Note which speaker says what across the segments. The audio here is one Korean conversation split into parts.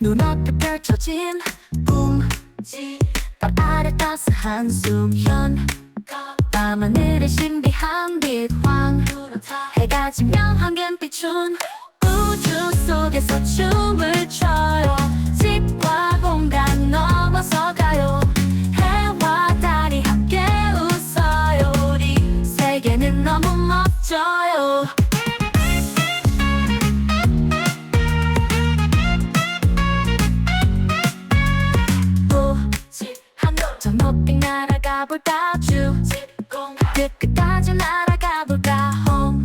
Speaker 1: 이루어진 꿈지 땀 아래 따스한 숨현 밤하늘의 신비한 빛 황 해가 지면 황금빛춘 우주 속에서 춤을 춰요. 집과 공간 넘어서 가요. 해와 달이 함께 웃어요. 우리 세계는 너무 멋져요 저 높이 날아가 볼까? 쭉 끝까지 날아가 볼까? 홈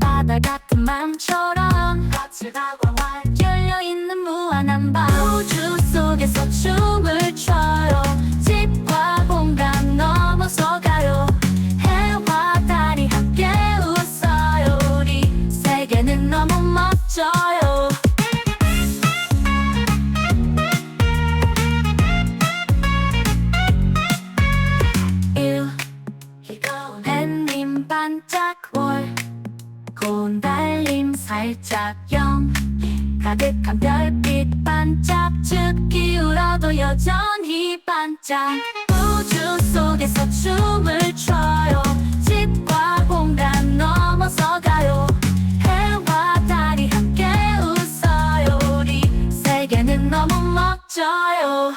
Speaker 1: 바다 같은 맘처럼 열려있는 무한한 밤. 우주 속에서 춤을 춰요. 집과 공간 넘어서 가요. 해와 달이 함께 웃어요. 우리 세계는 너무 멋져 살짝 월 곤달림 살짝 영. 가득한 별빛 반짝 즉 기울어도 여전히 반짝. 우주 속에서 춤을 춰요. 집과 공간 넘어서 가요. 해와 달이 함께 웃어요. 우리 세계는 너무 멋져요.